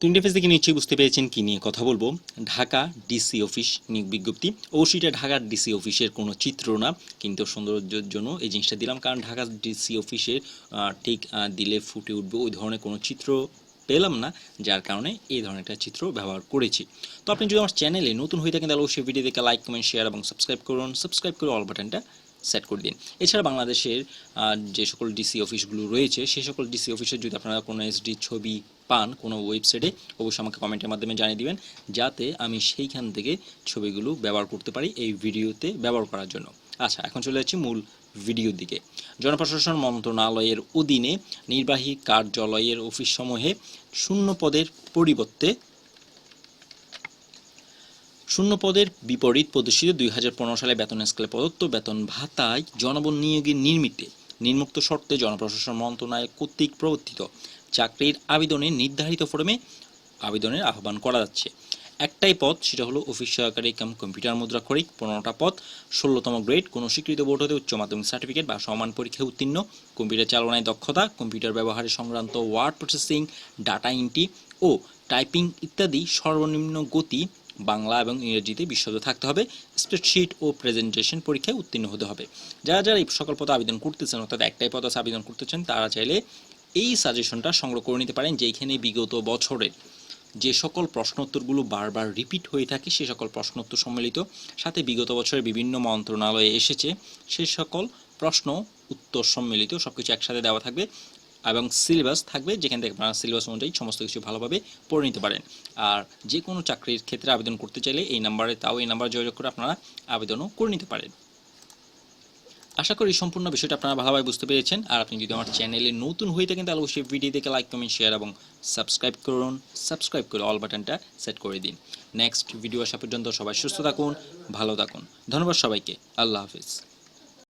তিনটে ফেজ থেকে নিশ্চয়ই বুঝতে পেরেছেন কি নিয়ে কথা বলব। ঢাকা ডিসি অফিস নিয়োগ বিজ্ঞপ্তি। অবশ্যই এটা ঢাকার ডিসি অফিসের কোনো চিত্র না, কিন্তু সৌন্দর্যের জন্য এই জিনিসটা দিলাম। কারণ ঢাকা ডিসি অফিসের ঠিক দিলে ফুটে উঠবে ওই ধরনের কোনো চিত্র পেলাম না, যার কারণে এই ধরনের একটা চিত্র ব্যবহার করেছি। তো আপনি যদি আমার চ্যানেলে নতুন হয়ে থাকেন, তাহলে অবশ্যই ভিডিও দেখে লাইক কমেন্ট শেয়ার এবং সাবস্ক্রাইব করুন। সাবস্ক্রাইব করে অল বাটনটা সেট করে দিন। এছাড়া বাংলাদেশের যে সকল ডিসি অফিসগুলো রয়েছে সেই সকল ডিসি অফিসে যদি আপনারা কোনো এসডি ছবি পান কোনো ওয়েবসাইটে অবশ্যই আমাকে কমেন্টের মাধ্যমে জানিয়ে দিবেন, যাতে আমি সেইখান থেকে ছবিগুলো ব্যবহার করতে পারি এই ভিডিওতে ব্যবহার করার জন্য। আচ্ছা এখন চলে যাচ্ছি মূল ভিডিওর দিকে। জনপ্রশাসন মন্ত্রণালয়ের অধীনে নির্বাহী কার্যালয়ের অফিসসমূহে শূন্য পদের পরিবর্তে শূন্য পদের বিপরীত প্রদর্শিত দুই হাজার পনেরো সালে বেতন স্কেলে প্রদত্ত বেতন ভাতায় জনবল নিয়োগের নির্মিতে নির্মুক্ত শর্তে জনপ্রশাসন মন্ত্রণালয় কর্তৃক প্রবর্তিত। চাকরির আবেদনে নির্ধারিত ফর্মে আবেদনের আহ্বান করা যাচ্ছে। একটাই পদ, সেটা হলো অফিস সহকারী কাম কম্পিউটার মুদ্রাক্ষরিক পনেরোটা পদ, ষোলোতম গ্রেড, কোনো স্বীকৃত বোর্ড হতে উচ্চ মাধ্যমিক সার্টিফিকেট বা সমান পরীক্ষায় উত্তীর্ণ। কম্পিউটার চালনায় দক্ষতা, কম্পিউটার ব্যবহারে সংক্রান্ত ওয়ার্ড প্রসেসিং, ডাটা এন্ট্রি ও টাইপিং ইত্যাদি সর্বনিম্ন গতি বাংলা এবং ইংরেজিতে বিশদ থাকতে হবে। স্প্রেডশিট ও প্রেজেন্টেশন পরীক্ষায় উত্তীর্ণ হতে হবে। যারা যারা এই সকল পদে আবেদন করতেছেন, অর্থাৎ একটাই পদ আছে আবেদন করতেছেন, তারা চাইলে এই সাজেশনটা সংগ্রহ করে নিতে পারেন যেখানে বিগত বছরের যে সকল প্রশ্নোত্তরগুলো বারবার রিপিট হয়ে থাকে, সে সকল প্রশ্নোত্তর সম্মিলিত, সাথে বিগত বছরের বিভিন্ন মন্ত্রণালয়ে এসেছে, সে সকল প্রশ্ন, উত্তর সম্মিলিত সব কিছু একসাথে দেওয়া থাকবে। এবং সিলেবাস থাকবে, যেখান থেকে আপনারা সিলেবাস অনুযায়ী সমস্ত কিছু ভালোভাবে পড়ে নিতে পারেন। আর যে কোনো চাকরির ক্ষেত্রে আবেদন করতে চাইলে এই নাম্বারে তাও এই নাম্বার যোগাযোগ করে আপনারা আবেদনও করে নিতে পারেন। আশা করি সম্পূর্ণ বিষয়টা আপনারা ভালোভাবে বুঝতে পেরেছেন। আর আপনি যদি আমার চ্যানেলে নতুন হয়ে থাকেন, তাহলে অবশ্যই ভিডিও দেখে লাইক কমেন্ট শেয়ার এবং সাবস্ক্রাইব করুন। সাবস্ক্রাইব করে অল বাটনটা সেট করে দিন। নেক্সট ভিডিও আসা পর্যন্ত সবাই সুস্থ থাকুন, ভালো থাকুন। ধন্যবাদ সবাইকে। আল্লাহ হাফিজ।